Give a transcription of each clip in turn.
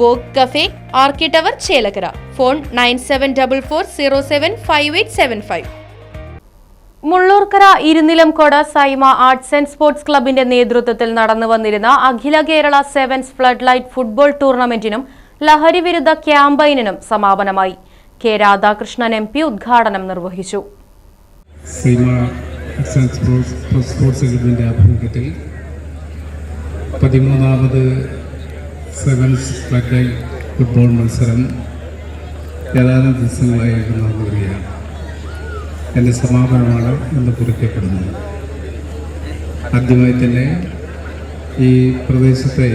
Wok cafe Archi tower Chelakkara. Phone nine seven double four zero seven five eight seven five. Mullurkara Irunilamcode Saima arts and sports ക്ലബിന്റെ നേതൃത്വത്തിൽ നടന്നു വന്നിരുന്ന അഖില Kerala sevens flood light football ടൂർണമെന്റിനും ലഹരി വിരുദ്ധ ക്യാമ്പയിനും സമാപനമായി. K Radhakrishnan M P ഉദ്ഘാടനം നിർവഹിച്ചു. സ്പോർട്സ് ക്ലബിന്റെ ആഭിമുഖ്യത്തിൽ പതിമൂന്നാമത് സെവൻസ് ഫ്ലഡ് ഫുട്ബോൾ മത്സരം ഏതാനും ദിവസങ്ങളായിട്ട് നടന്നു വരികയാണ് എന്റെ സമാപനമാണ് എന്ന് കുറിക്കപ്പെടുന്നത് ആദ്യമായി തന്നെ ഈ പ്രദേശത്തെ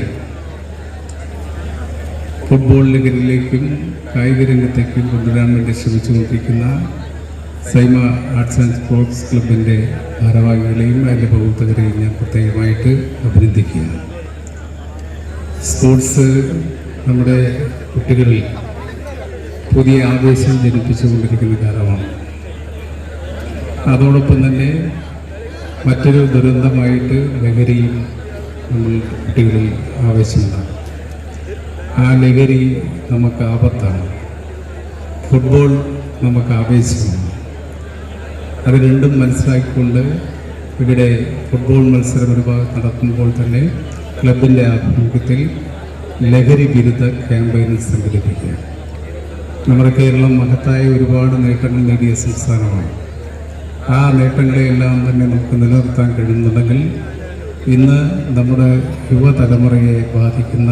ഫുട്ബോൾ ലഹരിയിലേക്കും കായിക രംഗത്തേക്കും കൊണ്ടുവരാൻ വേണ്ടി ശ്രമിച്ചുകൊണ്ടിരിക്കുന്ന സൈമ ആർട്സ് ആൻഡ് സ്പോർട്സ് ക്ലബിന്റെ ഭാരവാഹികളെയും അതിന്റെ പ്രവർത്തകരെയും ഞാൻ പ്രത്യേകമായിട്ട് അഭിനന്ദിക്കുകയാണ്. സ്പോർട്സ് നമ്മുടെ കുട്ടികളിൽ പുതിയ ആവേശം ജനിപ്പിച്ചുകൊണ്ടിരിക്കുന്ന കാലമാണ്. അതോടൊപ്പം തന്നെ മറ്റൊരു ദുരന്തമായിട്ട് ലഹരിയും നമ്മൾ കുട്ടികളിൽ ആവേശമുണ്ടാകും ആ ലഹരി നമുക്ക് ആപത്താണ്. ഫുട്ബോൾ നമുക്ക് ആവേശമാണ്. അത് രണ്ടും മനസ്സിലാക്കിക്കൊണ്ട് ഇവിടെ ഫുട്ബോൾ മത്സരം ഒരു ഭാഗത്ത് നടത്തുമ്പോൾ തന്നെ ക്ലബിന്റെ ആഭിമുഖ്യത്തിൽ ലഹരി വിരുദ്ധ ക്യാമ്പയിൻ സംഘടിപ്പിക്കുക. നമ്മുടെ കേരളം മഹത്തായ ഒരുപാട് നേട്ടങ്ങൾ നേടിയ സംസ്ഥാനമാണ്. ആ നേട്ടങ്ങളെയെല്ലാം തന്നെ നമുക്ക് നിലനിർത്താൻ കഴിയുന്നുണ്ടെങ്കിൽ ഇന്ന് നമ്മുടെ യുവതലമുറയെ ബാധിക്കുന്ന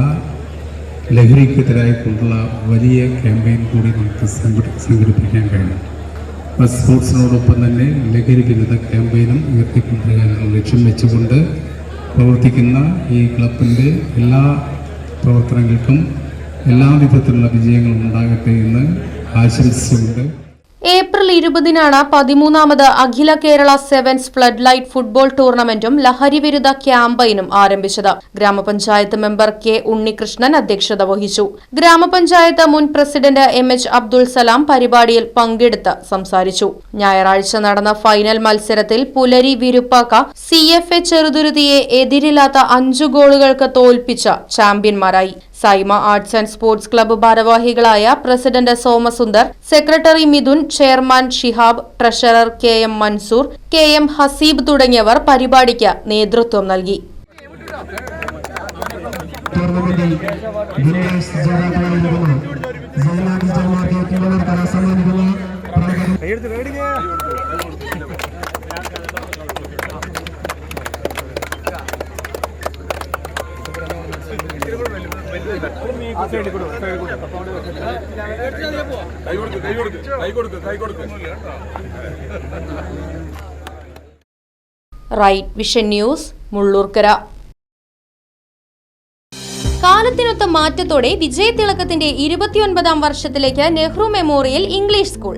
ലഹരിക്കെതിരായിക്കൊണ്ടുള്ള വലിയ ക്യാമ്പയിൻ കൂടി നമുക്ക് സംഘടി സംഘടിപ്പിക്കാൻ കഴിയും. സ്പോർട്സിനോടൊപ്പം തന്നെ ലഹരി വിരുദ്ധ ക്യാമ്പയിനും ഉയർത്തിക്കൊണ്ടുവരാനുള്ള ലക്ഷ്യം വെച്ചുകൊണ്ട് പ്രവർത്തിക്കുന്ന ഈ ക്ലബിന്റെ എല്ലാ പ്രവർത്തനങ്ങൾക്കും എല്ലാ വിധത്തിലുള്ള വിജയങ്ങളും ഉണ്ടാകട്ടെ എന്ന് ആശംസിച്ചുകൊണ്ട് ഏപ്രിൽ ഇരുപതിനാണ് പതിമൂന്നാമത് അഖില Kerala sevens flood light football ടൂർണമെന്റും ലഹരിവിരുദ്ധ ക്യാമ്പയിനും ആരംഭിച്ചത്. ഗ്രാമപഞ്ചായത്ത് മെമ്പർ കെ ഉണ്ണികൃഷ്ണൻ അധ്യക്ഷത വഹിച്ചു. ഗ്രാമപഞ്ചായത്ത് മുൻ president M H Abdul Salam പരിപാടിയിൽ പങ്കെടുത്ത് സംസാരിച്ചു. ഞായറാഴ്ച നടന്ന ഫൈനൽ മത്സരത്തിൽ Pulari Viruppakka C F A ചെറുതുരുതിയെ എതിരില്ലാത്ത അഞ്ചു ഗോളുകൾക്ക് തോൽപ്പിച്ച ചാമ്പ്യന്മാരായി. Saima arts and sports club ഭാരവാഹികളായ president Somasundar secretary Mithun chairman Shihab treasurer K M Mansoor K M Haseeb തുടങ്ങിയവർ പരിപാടിക്ക് നേതൃത്വം നൽകി. കൈ കൊടുക്ക് കൈ കൊടുക്ക്. കൈ കൊടുക്ക് കൈ കൊടുക്ക് റൈറ്റ് വിഷൻ ന്യൂസ് മുള്ളൂർക്കര. കാലത്തിനൊത്ത മാറ്റത്തോടെ വിജയതിളക്കത്തിന്റെ ഇരുപത്തിയൊൻപതാം വർഷത്തിലേക്ക് നെഹ്റു മെമ്മോറിയൽ ഇംഗ്ലീഷ് സ്കൂൾ.